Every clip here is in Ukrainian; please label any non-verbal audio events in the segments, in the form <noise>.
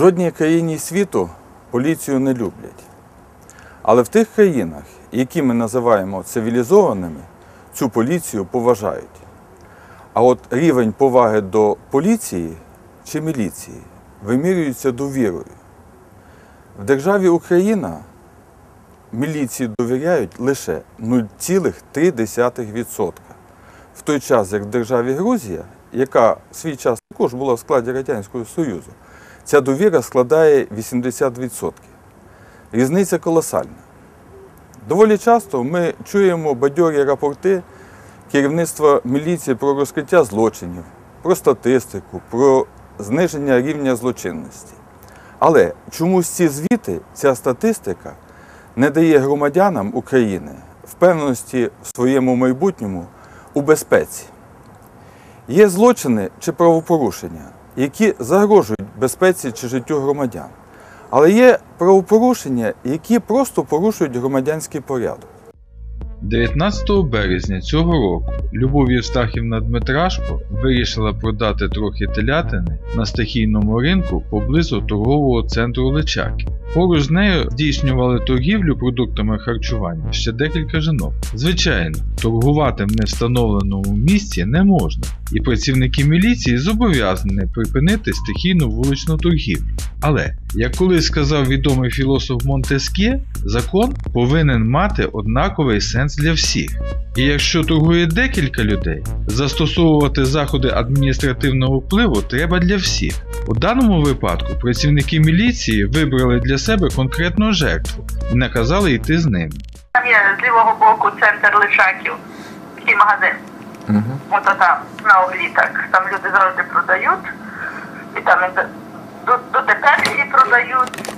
Жодній країні світу поліцію не люблять. Але в тих країнах, які ми називаємо цивілізованими, цю поліцію поважають. А от рівень поваги до поліції чи міліції вимірюється довірою. В державі Україна міліції довіряють лише 0,3%. В той час, як в державі Грузія, яка в свій час також була в складі Радянського Союзу, ця довіра складає 80%. Різниця колосальна. Доволі часто ми чуємо бадьорі рапорти керівництва міліції про розкриття злочинів, про статистику, про зниження рівня злочинності. Але чомусь ці звіти, ця статистика не дає громадянам України впевненості в своєму майбутньому у безпеці. Є злочини чи правопорушення, які загрожують безпеці чи життю громадян. Але є правопорушення, які просто порушують громадянський порядок. 19 березня цього року Любов Євстахівна Дмитрашко вирішила продати трохи телятини на стихійному ринку поблизу торгового центру Личаки. Поруч з нею здійснювали торгівлю продуктами харчування ще декілька жінок. Звичайно, торгувати в невстановленому місці не можна, і працівники міліції зобов'язані припинити стихійну вуличну торгівлю. Але, як колись сказав відомий філософ Монтескє, закон повинен мати однаковий сенс для всіх. І якщо торгує декілька людей, застосовувати заходи адміністративного впливу треба для всіх. У даному випадку працівники міліції вибрали для себе конкретну жертву і наказали йти з ними. Там є з лівого боку центр лишаків, такий магазин. От там на углі так. Там люди завжди продають. І там до, до, дотепер всі продають.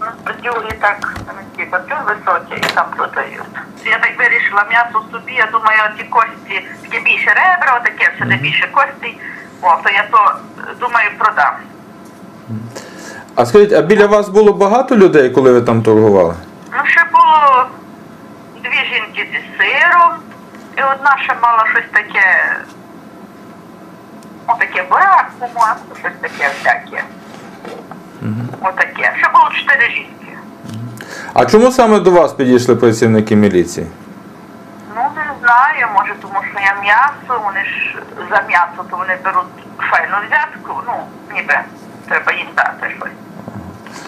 Ну, Бадюги так, такі бадюги високі і там продають. Я так вирішила м'ясо собі, я думаю, ті кості, таке більше ребра, таке все де більше костей. О, то я то думаю продам. А скажіть, а біля вас було багато людей, коли ви там торгували? Ну, ще було дві жінки зі сиром, і одна ще мала щось таке. Отаке бурак, по-моєму, щось таке всяке. Отаке. Ще було чотири жінки. А чому саме до вас підійшли працівники міліції? Ну, не знаю, може, тому що я м'ясо, вони ж за м'ясо, то вони беруть файну взятку, ну, ніби треба їм дати щось.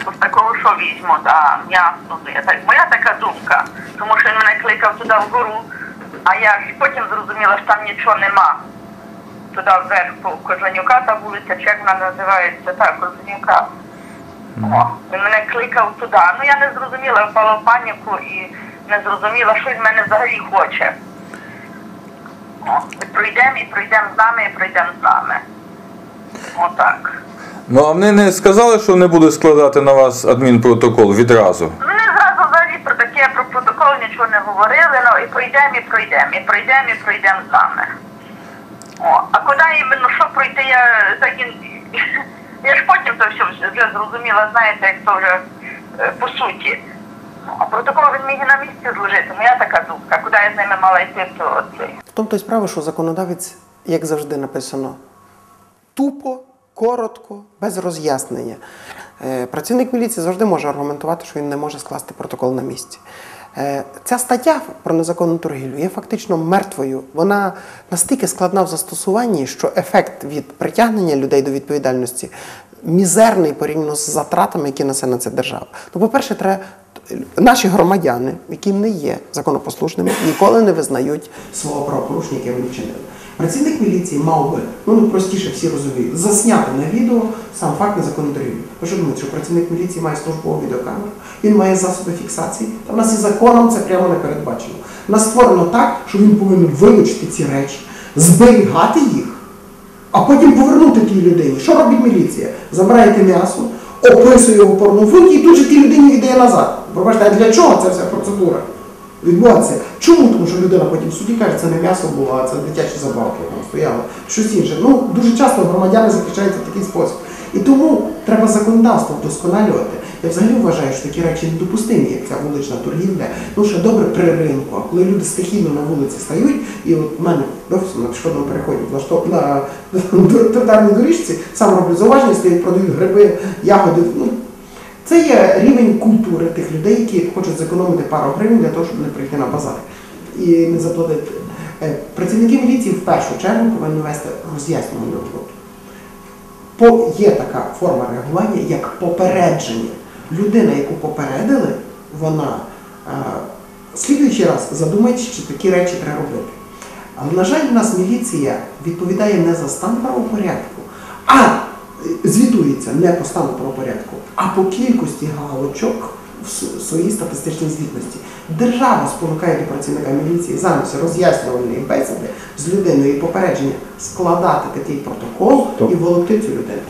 То з такого що візьму, да, м'ясо, ну, я так, моя така думка. Тому що він мене кликав туди вгору, а я ж потім зрозуміла, що там нічого нема. Туди вверх по Кожанюка, та вулиця, чи як вона називається, так, Кожанюка. О, він мене кликав туди. Ну я не зрозуміла, впала в паніку і не зрозуміла, що він мене взагалі хоче. О, і пройдемо, і пройдемо з нами, і пройдемо з нами. Отак. Ну а вони не сказали, що не будуть складати на вас адмінпротокол відразу. Вони зразу взагалі про таке, про протокол нічого не говорили, ну і пройдемо, і пройдемо, і пройдемо, і пройдемо з нами. А куди іменно що пройти, я так. <laughs> Я ж потім то все вже- зрозуміла, знаєте, як то вже е, по суті. Ну, а протокол він міг і на місці зложити, моя така думка. Куди я з ними мала йти, то цей. В тому то й справа, що законодавець, як завжди написано, тупо, коротко, без роз'яснення. Е, Працівник міліції завжди може аргументувати, що він не може скласти протокол на місці. Е, Ця стаття про незаконну торгівлю є фактично мертвою. Вона настільки складна в застосуванні, що ефект від притягнення людей до відповідальності мізерний порівняно з затратами, які несе на це держава. Ну, по-перше, треба наші громадяни, які не є законопослушними, ніколи не визнають свого правопорушення, яке вони вчинили. Працівник міліції мав би, ну ну, простіше всі розуміють, засняти на відео сам факт незаконної торгівлі. Ви що думаєте, що працівник міліції має службову відеокамеру, він має засоби фіксації, та в нас і законом це прямо не передбачено. Нас створено так, що він повинен вилучити ці речі, зберігати їх, а потім повернути тій людині. Що робить міліція? Забирає те м'ясо, описує його в порнофунті і тут же тій людині віддає назад. Пробачте, а для чого ця вся процедура? Відбувається. Чому? Тому що людина потім в суді каже, це не м'ясо було, а це дитячі забавки там стояло. Щось інше. Ну, дуже часто громадяни захищаються в такий спосіб. І тому треба законодавство вдосконалювати. Я взагалі вважаю, що такі речі недопустимі, як ця вулична торгівля. Ну ще добре при ринку, а коли люди стихійно на вулиці стають, і от в мене офісу на пішохідному переході на <laughs> тротуарній доріжці сам роблю зауваження, стоять, продають гриби, ягоди. Ну, це є рівень культури тих людей, які хочуть зекономити пару гривень для того, щоб не прийти на базар і не заплатити. Е, Працівники міліції в першу чергу повинні вести роз'яснювальну роботу. По, є така форма реагування, як попередження. Людина, яку попередили, вона е, слідуючий раз задумається, чи такі речі треба робити. Але, на жаль, у нас міліція відповідає не за стан правопорядку, а звітується не по стану правопорядку, а по кількості галочок в своїй статистичній звітності. Держава спонукає до працівника міліції замість роз'яснювальної бесіди з людиною і попередження складати такий протокол і волокти цю людину.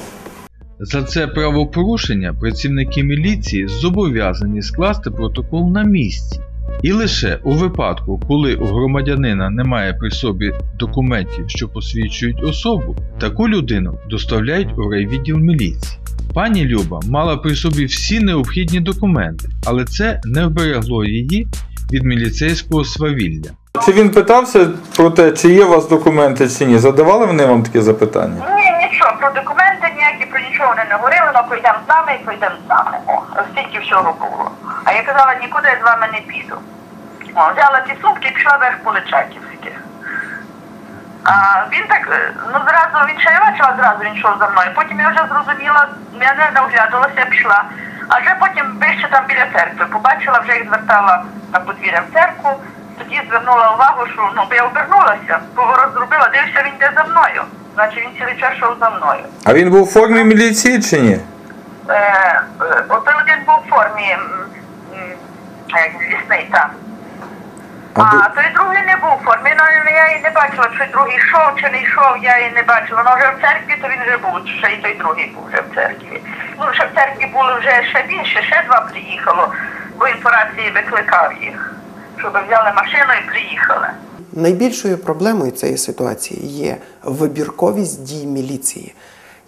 За це правопорушення працівники міліції зобов'язані скласти протокол на місці. І лише у випадку, коли у громадянина немає при собі документів, що посвідчують особу, таку людину доставляють у райвідділ міліції. Пані Люба мала при собі всі необхідні документи, але це не вберегло її від міліцейського свавілля. Чи він питався про те, чи є у вас документи чи ні? Задавали вони вам таке запитання? Ні, нічого, про документи ніякі, про нічого вони не говорили, ну пройдемо з нами і пройдемо з нами. О, стільки всього було. А я казала, нікуди я з вами не піду. О, взяла ці сумки і пішла вверх по Личаківських. А він так, е, ну зразу він ще не бачила, зразу він йшов за мною. Потім я вже зрозуміла, я не оглядалася, я пішла. А вже потім вище там біля церкви побачила, вже їх звертала на подвір'я в церкву. Тоді звернула увагу, що ну я обернулася, поворот зробила, дивився, він йде за мною. Значить він цілий час йшов за мною. А він був у формі міліції чи ні? Е, е, Отой один був в формі там. А А, той другий не був в формі, ну я і не бачила, чи другий йшов, чи не йшов, я і не бачила. Ну вже в церкві, то він вже був, ще і той другий був вже в церкві. Ну, ще в церкві було вже ще більше, ще два приїхало, бо інформації викликав їх, щоб взяли машину і приїхали. Найбільшою проблемою цієї ситуації є вибірковість дій міліції.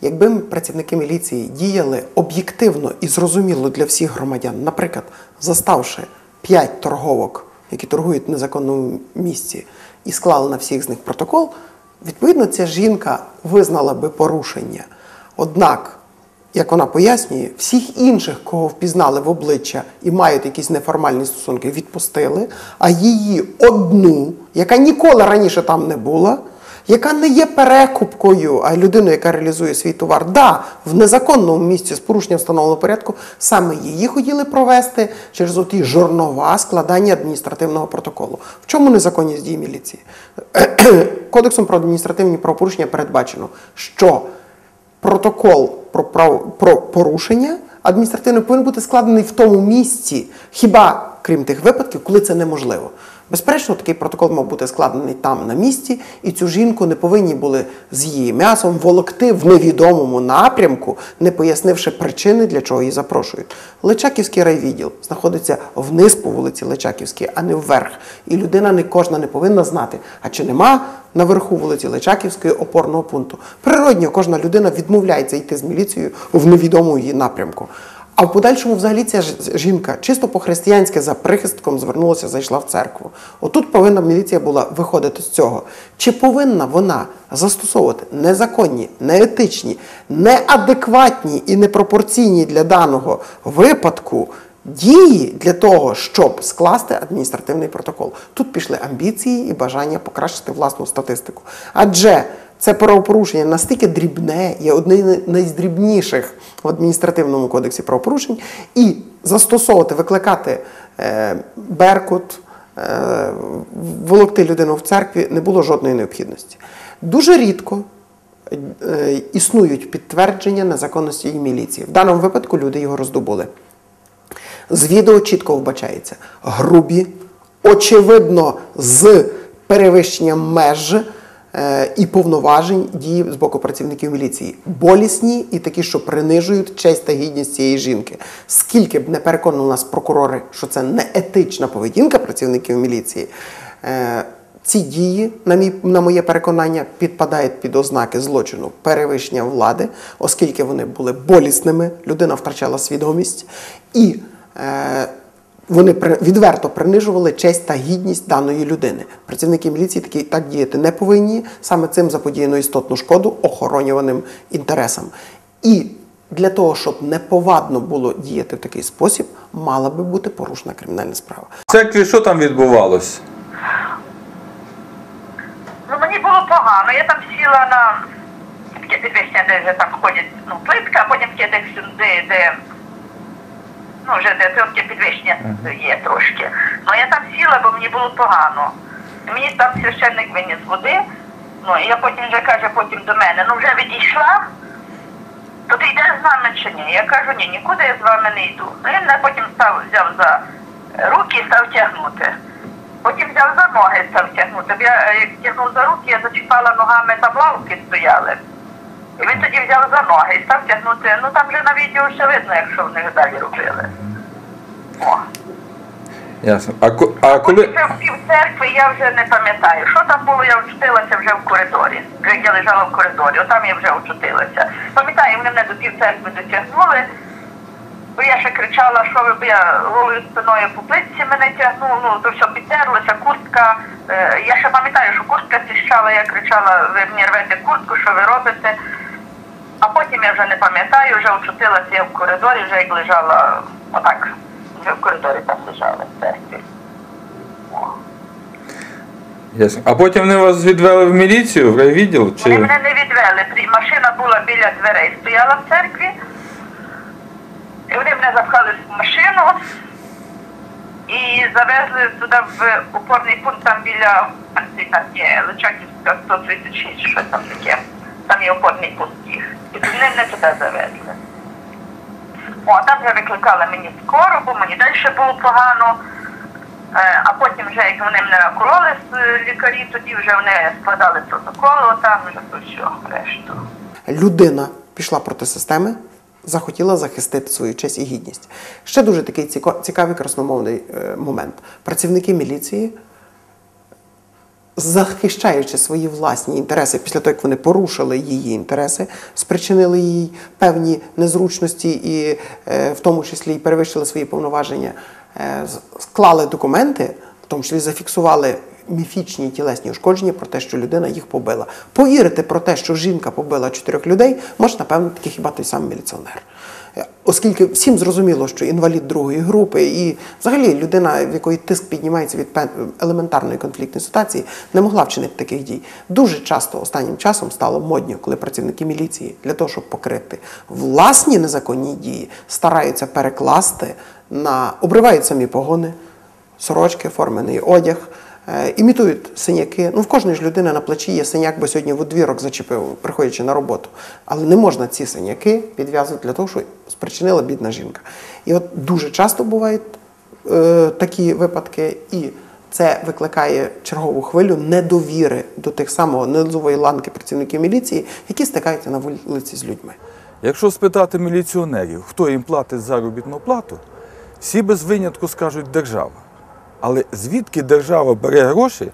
Якби працівники міліції діяли об'єктивно і зрозуміло для всіх громадян, наприклад, заставши 5 торговок, які торгують в незаконному місці, і склали на всіх з них протокол, відповідно, ця жінка визнала би порушення. Однак як вона пояснює, всіх інших, кого впізнали в обличчя і мають якісь неформальні стосунки, відпустили, а її одну, яка ніколи раніше там не була, яка не є перекупкою, а людиною, яка реалізує свій товар, да, в незаконному місці з порушенням встановленого порядку, саме її хотіли провести через оті жорнова складання адміністративного протоколу. В чому незаконність дії міліції? <clears throat> Кодексом про адміністративні правопорушення передбачено, що протокол про, прав... про порушення адміністративне повинен бути складений в тому місці, хіба крім тих випадків, коли це неможливо. Безперечно, такий протокол мав бути складений там на місці, і цю жінку не повинні були з її м'ясом волокти в невідомому напрямку, не пояснивши причини, для чого її запрошують. Личаківський райвідділ знаходиться вниз по вулиці Личаківській, а не вверх. І людина не кожна не повинна знати, а чи нема наверху вулиці Личаківської опорного пункту. Природньо, кожна людина відмовляється йти з міліцією в невідомому її напрямку. А в подальшому, взагалі, ця жінка чисто по-християнськи за прихистком звернулася, зайшла в церкву. Отут повинна міліція була виходити з цього. Чи повинна вона застосовувати незаконні, неетичні, неадекватні і непропорційні для даного випадку дії для того, щоб скласти адміністративний протокол? Тут пішли амбіції і бажання покращити власну статистику. Адже це правопорушення настільки дрібне, є одне з найдрібніших в адміністративному кодексі правопорушень, і застосовувати, викликати е, беркут, е, волокти людину в церкві не було жодної необхідності. Дуже рідко е, існують підтвердження незаконності і міліції. В даному випадку люди його роздобули. З відео чітко вбачається грубі, очевидно, з перевищенням меж і повноважень дії з боку працівників міліції. Болісні і такі, що принижують честь та гідність цієї жінки. Скільки б не переконали нас прокурори, що це не етична поведінка працівників міліції, е, Ці дії, на, мій, на моє переконання, підпадають під ознаки злочину перевищення влади, оскільки вони були болісними, людина втрачала свідомість, і е, вони відверто принижували честь та гідність даної людини. Працівники міліції такі так діяти не повинні. Саме цим заподіяно істотну шкоду охоронюваним інтересам. І для того, щоб неповадно було діяти в такий спосіб, мала би бути порушена кримінальна справа. В церкві що там відбувалось? Ну мені було погано. Я там сіла на таке підвищення, де вже там ходять ну, плитка, а потім таке де, де ну вже де підвищення є трошки. Ну я там сіла, бо мені було погано. Мені там священник виніс води. Ну і я потім вже каже, потім до мене, ну вже відійшла. То ти йдеш з нами чи ні? Я кажу, ні, нікуди я з вами не йду. Ну він мене потім став взяв за руки і став тягнути. Потім взяв за ноги став тягнути. Я як тягнув за руки, я зачіпала ногами там лавки стояли. І він тоді взяв за ноги і став тягнути. Ну там вже на відео ще видно, якщо вони далі робили. О. Ясно. А, ко- а Коли... коли. Вже в пів церкви я вже не пам'ятаю. Що там було, я вчутилася вже в коридорі. Вже я лежала в коридорі, отам я вже вчутилася. Пам'ятаю, вони мене до пів церкви дотягнули. Бо я ще кричала, що ви бо я голою спиною по плитці мене тягнув, ну то все підтерлося, куртка. Е, я ще пам'ятаю, що куртка тріщала, я кричала, ви мені рвете куртку, що ви робите. Потім я вже не пам'ятаю, вже очутилася я в коридорі, вже як лежала отак, вже в коридорі там лежала в церкві. Ясно. А потім вони вас відвели в міліцію, в райвідділ? Вони мене не відвели. При- Машина була біля дверей, стояла в церкві. І вони мене запхали в машину і завезли туди в опорний пункт там біля станції, там є Личаківська 136, що там таке. Там є опорний пункт їх. І вони мене туди завезли. О, там вже викликали мені скоро, бо мені далі було погано. А потім вже як вони мене накололи лікарі, тоді вже вони складали протокол, там вже то все, решту. людина пішла проти системи, захотіла захистити свою честь і гідність. Ще дуже такий цікавий красномовний е, момент. Працівники міліції, захищаючи свої власні інтереси після того, як вони порушили її інтереси, спричинили їй певні незручності і е, в тому числі і перевищили свої повноваження, е, склали документи, в тому числі зафіксували міфічні тілесні ушкодження про те, що людина їх побила. Повірити про те, що жінка побила чотирьох людей, може, напевно, таки хіба той самий міліціонер. Оскільки всім зрозуміло, що інвалід другої групи і взагалі людина, в якої тиск піднімається від елементарної конфліктної ситуації, не могла вчинити таких дій. Дуже часто останнім часом стало модньо, коли працівники міліції для того, щоб покрити власні незаконні дії, стараються перекласти на обривають самі погони, сорочки, формений одяг. Е, Імітують синяки. Ну, в кожної ж людини на плечі є синяк, бо сьогодні в одвірок зачепив, приходячи на роботу. Але не можна ці синяки підв'язувати для того, що спричинила бідна жінка. І от дуже часто бувають е, такі випадки, і це викликає чергову хвилю недовіри до тих самого низової ланки працівників міліції, які стикаються на вулиці з людьми. Якщо спитати міліціонерів, хто їм платить заробітну плату, всі без винятку скажуть держава. Але звідки держава бере гроші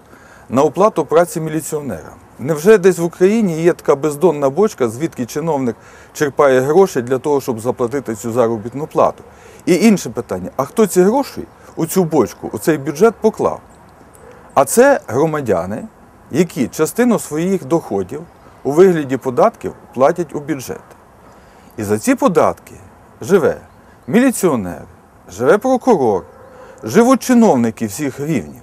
на оплату праці міліціонерам? Невже десь в Україні є така бездонна бочка, звідки чиновник черпає гроші для того, щоб заплатити цю заробітну плату? І інше питання: а хто ці гроші у цю бочку, у цей бюджет поклав? А це громадяни, які частину своїх доходів у вигляді податків платять у бюджет. І за ці податки живе міліціонер, живе прокурор, живуть чиновники всіх рівнів.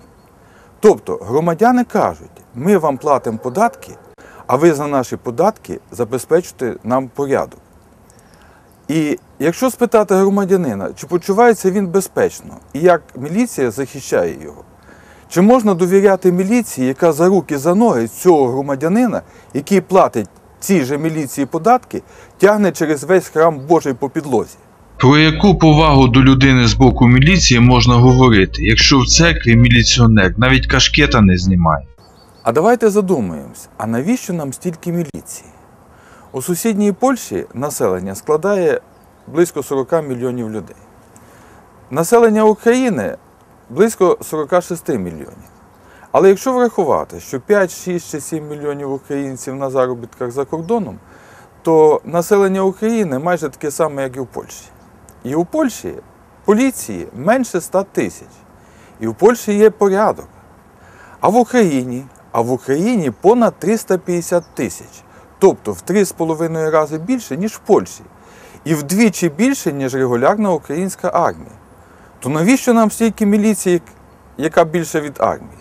Тобто громадяни кажуть, ми вам платимо податки, а ви за наші податки забезпечите нам порядок. І якщо спитати громадянина, чи почувається він безпечно і як міліція захищає його, чи можна довіряти міліції, яка за руки за ноги цього громадянина, який платить цій же міліції податки, тягне через весь храм Божий по підлозі? Про яку повагу до людини з боку міліції можна говорити, якщо в церкві міліціонер навіть кашкета не знімає? А давайте задумаємось, а навіщо нам стільки міліції? У сусідній Польщі населення складає близько 40 мільйонів людей. Населення України близько 46 мільйонів. Але якщо врахувати, що 5, 6 чи 7 мільйонів українців на заробітках за кордоном, то населення України майже таке саме, як і в Польщі. І у Польщі поліції менше 100 тисяч. І в Польщі є порядок. А в Україні, а в Україні понад 350 тисяч. Тобто в 3,5 рази більше, ніж в Польщі. І вдвічі більше, ніж регулярна українська армія. То навіщо нам стільки міліції, яка більше від армії?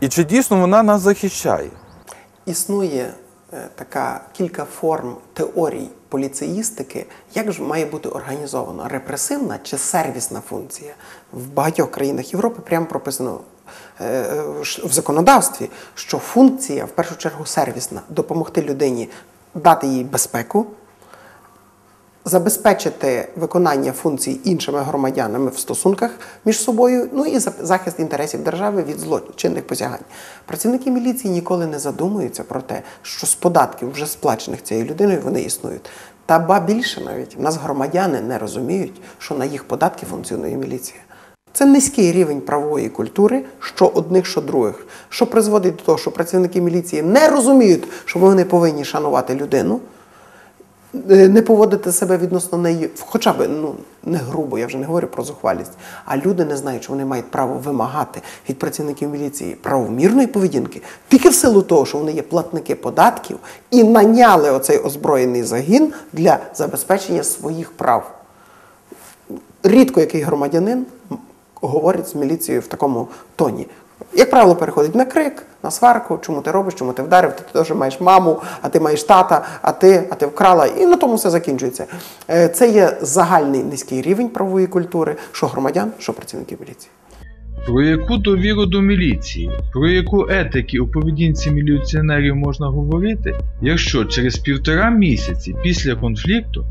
І чи дійсно вона нас захищає? Існує така кілька форм теорій поліцеїстики, як ж має бути організовано репресивна чи сервісна функція. В багатьох країнах Європи прямо прописано е, е, в законодавстві, що функція в першу чергу сервісна допомогти людині дати їй безпеку, забезпечити виконання функцій іншими громадянами в стосунках між собою, ну і за- захист інтересів держави від злочинних посягань. Працівники міліції ніколи не задумуються про те, що з податків, вже сплачених цією людиною, вони існують. Та ба більше навіть в нас громадяни не розуміють, що на їх податки функціонує міліція. Це низький рівень правової культури, що одних, що других, що призводить до того, що працівники міліції не розуміють, що вони повинні шанувати людину, не поводити себе відносно неї, хоча б ну, не грубо, я вже не говорю про зухвалість. А люди не знають, що вони мають право вимагати від працівників міліції правомірної поведінки тільки в силу того, що вони є платники податків і наняли оцей озброєний загін для забезпечення своїх прав. Рідко який громадянин говорить з міліцією в такому тоні. Як правило, переходить на крик, на сварку, чому ти робиш, чому ти вдарив, ти теж маєш маму, а ти маєш тата, а ти, а ти вкрала, і на тому все закінчується. Е, Це є загальний низький рівень правової культури, що громадян, що працівників міліції. Про яку довіру до міліції, про яку етики у поведінці міліціонерів можна говорити, якщо через півтора місяці після конфлікту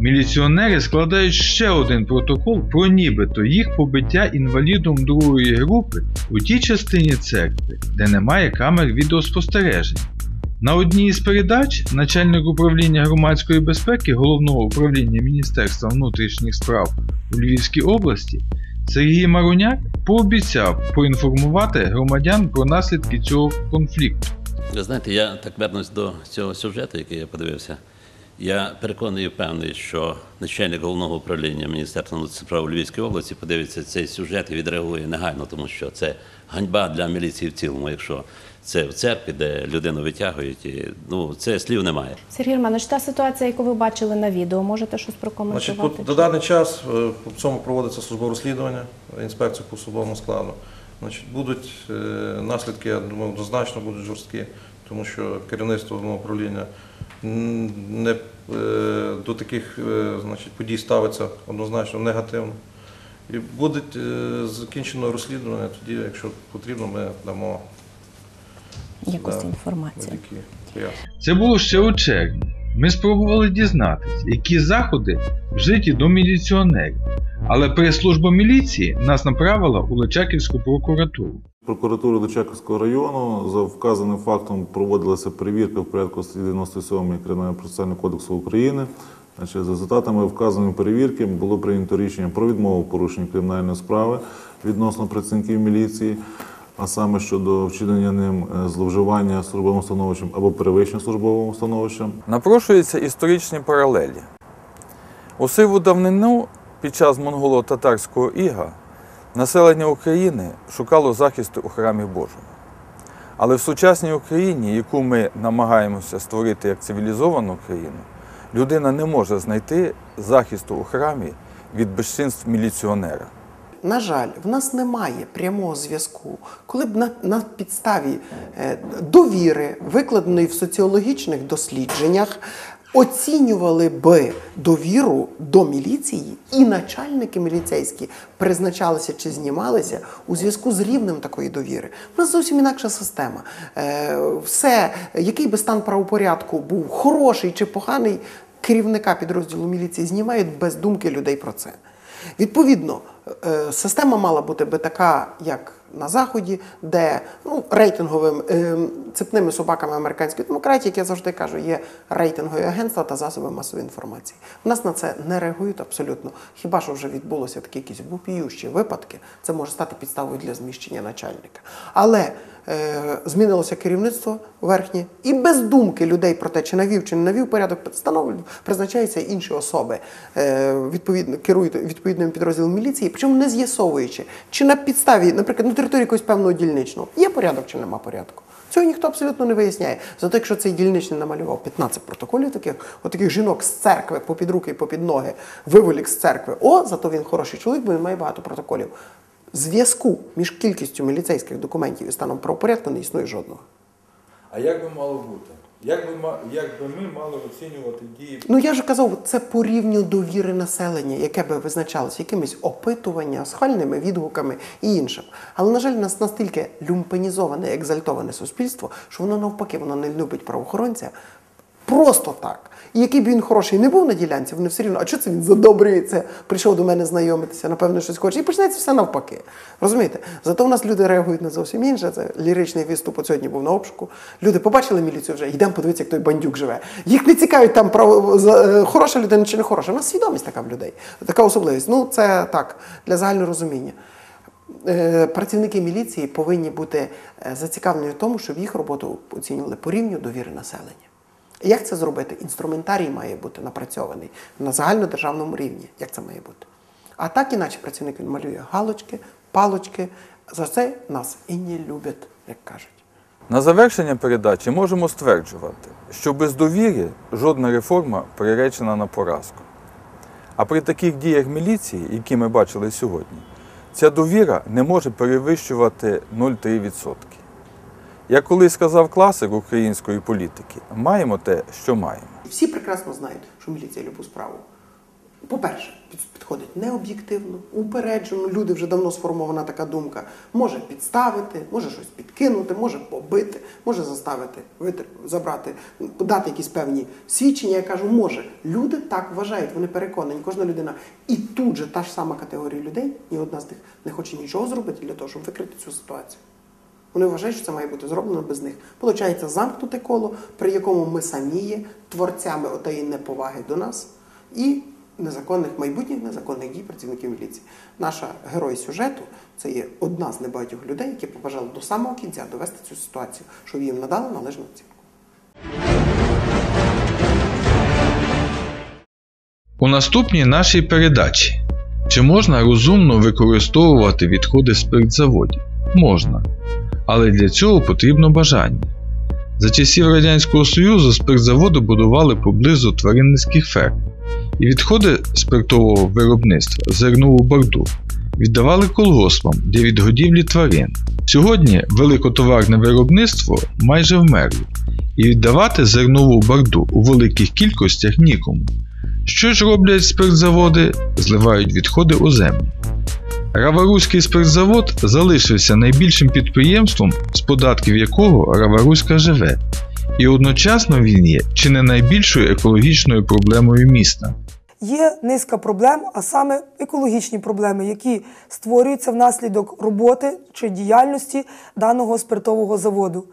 міліціонери складають ще один протокол про нібито їх побиття інвалідом другої групи у тій частині церкви, де немає камер відеоспостережень. На одній із передач начальник управління громадської безпеки Головного управління Міністерства внутрішніх справ у Львівській області Сергій Маруняк пообіцяв поінформувати громадян про наслідки цього конфлікту. Ви знаєте, я так вернусь до цього сюжету, який я подивився. Я переконаний і впевнений, що начальник головного управління Міністерства внутрішніх справ у Львівській області подивиться цей сюжет і відреагує негайно, тому що це ганьба для міліції в цілому. Якщо це в церкві, де людину витягують, і, ну це слів немає. Сергій Романович, та ситуація, яку ви бачили на відео, можете щось Значить, прокоментувати? по- до даний час е, по цьому проводиться службове розслідування, інспекція по особовому складу. Значить, будуть е, наслідки, я думаю, однозначно будуть жорсткі, тому що керівництво управління не, е, до таких е, значить, подій ставиться однозначно негативно. І буде е, закінчено розслідування, тоді, якщо потрібно, ми дамо Якусь да, інформацію. Це було ще у червні. Ми спробували дізнатися, які заходи вжиті до міліціонерів, але прес-служба міліції нас направила у Личаківську прокуратуру. Прокуратури Личаківського району за вказаним фактом проводилася перевірка в порядку статті 97 Кримінального процесуального кодексу України. Значить, за результатами вказаної перевірки було прийнято рішення про відмову в порушенні кримінальної справи відносно працівників міліції, а саме щодо вчинення ним е, зловживання службовим становищем або перевищення службовим становищем. Напрошуються історичні паралелі. У сиву давнину під час монголо-татарського іга населення України шукало захисту у храмі Божому. Але в сучасній Україні, яку ми намагаємося створити як цивілізовану країну, людина не може знайти захисту у храмі від безчинств міліціонера. На жаль, в нас немає прямого зв'язку, коли б на, на підставі е, довіри, викладеної в соціологічних дослідженнях, оцінювали би довіру до міліції, і начальники міліцейські призначалися чи знімалися у зв'язку з рівнем такої довіри. У нас зовсім інакша система. Е, все, який би стан правопорядку був хороший чи поганий, керівника підрозділу міліції знімають без думки людей про це. Відповідно, е, система мала бути би така, як на Заході, де ну, рейтинговим е, цепними собаками американської демократії, як я завжди кажу, є рейтингові агентства та засоби масової інформації. У нас на це не реагують абсолютно. Хіба що вже відбулося такі якісь вопіющі випадки, це може стати підставою для зміщення начальника. Але змінилося керівництво верхнє, і без думки людей про те, чи навів, чи не навів порядок, встановлюють, призначаються інші особи, е, відповідно, керують відповідним підрозділом міліції, причому не з'ясовуючи, чи на підставі, наприклад, на території якогось певного дільничного є порядок чи нема порядку. Цього ніхто абсолютно не виясняє. Зато якщо цей дільничний намалював 15 протоколів таких, отаких жінок з церкви попід руки і попід ноги, виволік з церкви, о, зато він хороший чоловік, бо він має багато протоколів. Зв'язку між кількістю міліцейських документів і станом правопорядку не існує жодного. А як би мало бути? Як би, як би ми мали оцінювати дії Ну я ж казав, це по рівню довіри населення, яке би визначалося якимись опитуваннями, схвальними відгуками і іншим. Але, на жаль, у нас настільки люмпенізоване, екзальтоване суспільство, що воно навпаки, воно не любить правоохоронця просто так. І який б він хороший не був на ділянці, вони все рівно, а чого це він задобрюється, прийшов до мене знайомитися, напевно, щось хоче. І починається все навпаки. Розумієте? Зато в нас люди реагують на зовсім інше. Це ліричний виступ от сьогодні був на обшуку. Люди побачили міліцію вже, йдемо подивитися, як той бандюк живе. Їх не цікавить там право, е, хороша людина чи не хороша. У нас свідомість така в людей, така особливість. Ну, це так, для загального розуміння. Е, Працівники міліції повинні бути е, зацікавлені в тому, щоб їх роботу оцінювали по рівню довіри населення. Як це зробити? Інструментарій має бути напрацьований на загальнодержавному рівні. Як це має бути? А так іначе працівник він малює галочки, палочки. За це нас і не люблять, як кажуть. На завершення передачі можемо стверджувати, що без довіри жодна реформа приречена на поразку. А при таких діях міліції, які ми бачили сьогодні, ця довіра не може перевищувати 0,3%. Як колись сказав класик української політики, маємо те, що маємо. Всі прекрасно знають, що міліція любу справу. По-перше, під- підходить необ'єктивно, упереджено. Люди вже давно сформована така думка. Може підставити, може щось підкинути, може побити, може заставити витр- забрати, дати якісь певні свідчення. Я кажу, може. Люди так вважають, вони переконані, кожна людина. І тут же та ж сама категорія людей, ні одна з них не хоче нічого зробити для того, щоб викрити цю ситуацію. Вони вважають, що це має бути зроблено без них. Получається замкнуте коло, при якому ми самі є творцями отої неповаги до нас і незаконних майбутніх незаконних дій працівників міліції. Наша герой сюжету це є одна з небагатьох людей, які побажали до самого кінця довести цю ситуацію, щоб їм надали належну оцінку. У наступній нашій передачі чи можна розумно використовувати відходи спиртзаводів? Можна. Але для цього потрібно бажання. За часів Радянського Союзу спиртзаводи будували поблизу тваринницьких ферм, і відходи спиртового виробництва зернову барду віддавали колгоспам для відгодівлі тварин. Сьогодні великотоварне виробництво майже вмерло, і віддавати зернову барду у великих кількостях нікому. Що ж роблять спиртзаводи? Зливають відходи у землю. Раваруський спиртзавод залишився найбільшим підприємством, з податків якого Раваруська живе, і одночасно він є чи не найбільшою екологічною проблемою міста. Є низка проблем, а саме екологічні проблеми, які створюються внаслідок роботи чи діяльності даного спиртового заводу.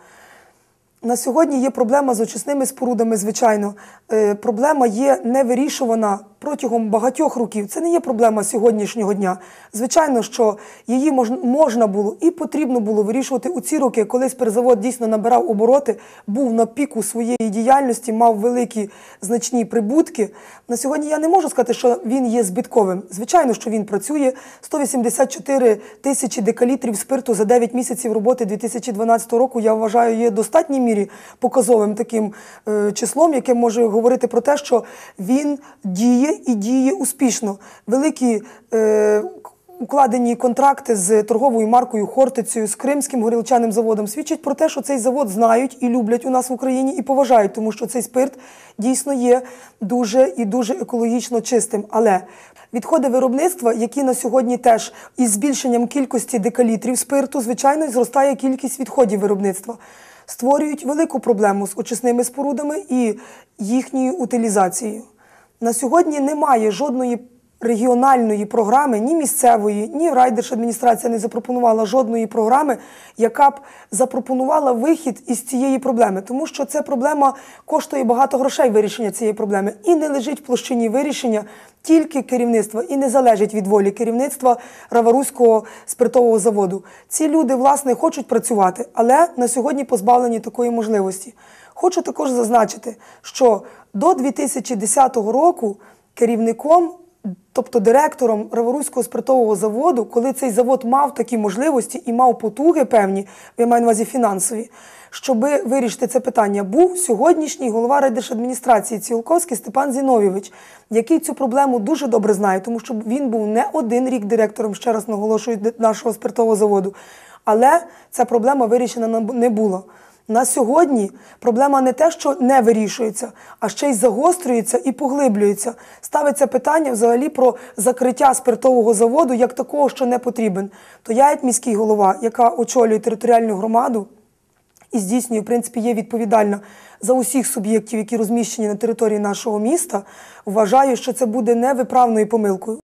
На сьогодні є проблема з очисними спорудами, звичайно. Е, проблема є не вирішувана протягом багатьох років. Це не є проблема сьогоднішнього дня. Звичайно, що її мож- можна було і потрібно було вирішувати у ці роки, коли спиртзавод дійсно набирав обороти, був на піку своєї діяльності, мав великі значні прибутки. На сьогодні я не можу сказати, що він є збитковим. Звичайно, що він працює 184 тисячі декалітрів спирту за 9 місяців роботи 2012 року. Я вважаю, є достатній мірі показовим таким е, числом, яке може говорити про те, що він діє і діє успішно. Великі е, укладені контракти з торговою маркою Хортицею, з Кримським горілчаним заводом свідчать про те, що цей завод знають і люблять у нас в Україні і поважають, тому що цей спирт дійсно є дуже і дуже екологічно чистим. Але відходи виробництва, які на сьогодні теж із збільшенням кількості декалітрів спирту, звичайно, зростає кількість відходів виробництва. Створюють велику проблему з очисними спорудами і їхньою утилізацією. На сьогодні немає жодної регіональної програми, ні місцевої, ні райдержадміністрація не запропонувала жодної програми, яка б запропонувала вихід із цієї проблеми, тому що ця проблема коштує багато грошей вирішення цієї проблеми і не лежить в площині вирішення тільки керівництва і не залежить від волі керівництва Раваруського спиртового заводу. Ці люди, власне, хочуть працювати, але на сьогодні позбавлені такої можливості. Хочу також зазначити, що до 2010 року керівником, тобто директором Раворуського спиртового заводу, коли цей завод мав такі можливості і мав потуги певні, я маю на увазі фінансові, щоб вирішити це питання, був сьогоднішній голова райдержадміністрації Цілковський Степан Зіновійович, який цю проблему дуже добре знає, тому що він був не один рік директором, ще раз наголошую, нашого спиртового заводу. Але ця проблема вирішена не була. На сьогодні проблема не те, що не вирішується, а ще й загострюється і поглиблюється. Ставиться питання взагалі про закриття спиртового заводу як такого, що не потрібен. То я, як міський голова, яка очолює територіальну громаду і здійснює, в принципі, є відповідальна за усіх суб'єктів, які розміщені на території нашого міста, вважаю, що це буде невиправною помилкою.